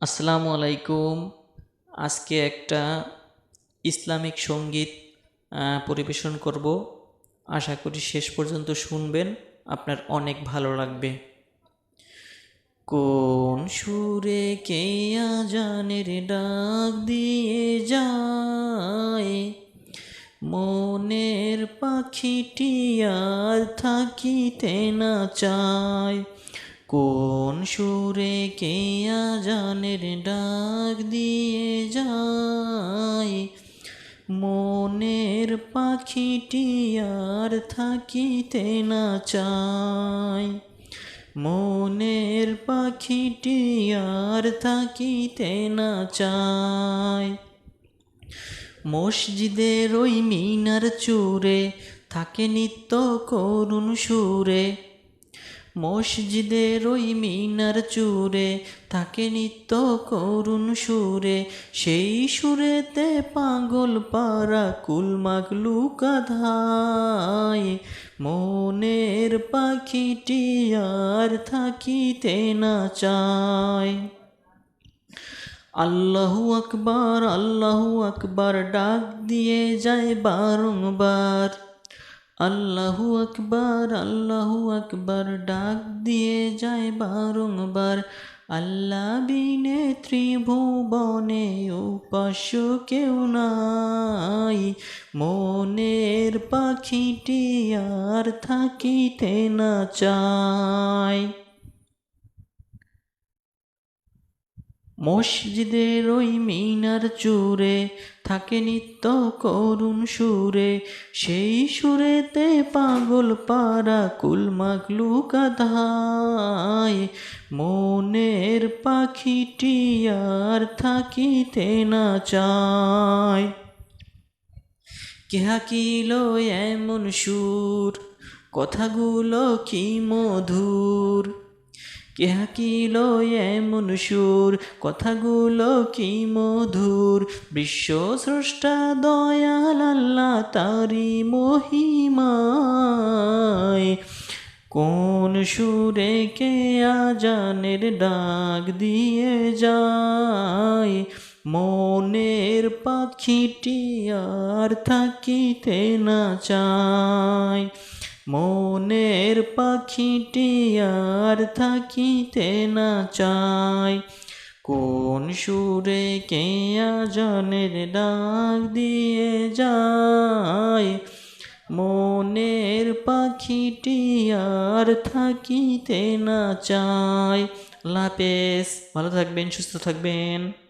আসসালামু আলাইকুম। আজকে একটা ইসলামিক সংগীত পরিবেশন করব। আশা করি শেষ পর্যন্ত শুনবেন। আপনার অনেক ভালো লাগবে। কোন সুরে কে আজানের ডাক দিয়ে যায়? মনের পাখিটি আর থাকিতে না চায়। কোন সুরে কে আজানের ডাক দিয়ে যায়? মনের পাখিটি আর থাকিতে না চায়। মনের পাখিটি আর থাকিতে না চায়। মসজিদের ওই মিনার চূড়ে থাকে নিত্য করুণ সুরে। মসজিদের ওই মিনার চুরে থাকে নিত্য করুণ সুরে। সেই সুরেতে পাগল পারা কুলমাক লুকাধায়। মনের পাখিটি আর থাকিতে না চায়। আল্লাহু আকবার আল্লাহু আকবার, ডাক দিয়ে যায় বারংবার। আল্লাহু আকবার আল্লাহু আকবার, ডাক দিয়ে যায় বারংবার। আল্লাহ বিনে ত্রিভুবনে উপাস্য কেউ নাই। মনের পাখিটি আর থাকিতে না চায়। মসজিদের ওই মিনার চুরে থাকে নিত্য করুণ সুরে। সেই সুরেতে পাগল পারা কুলমাগলু কাধায় মনের পাখিটি আর থাকিতে না চায়। কেহা এমন সুর? কথাগুলো কি মধুর? কেহা কিল এমন সুর? কথাগুলো কি মধুর? বিশ্ব স্রষ্টা দয়াল আল্লাহ তারি মহিমায়। কোন সুরে কে আজানের ডাক দিয়ে যায়? মনের পাখিটি আর থাকিতে না চায়। মনের পাখিটি আর থাকিতে না চায়। কোন সুরে কে আজানের ডাক দিয়ে যায়? মনের পাখিটি আর থাকিতে না চায়। লাপেস ভালো থাকবেন, সুস্থ থাকবেন।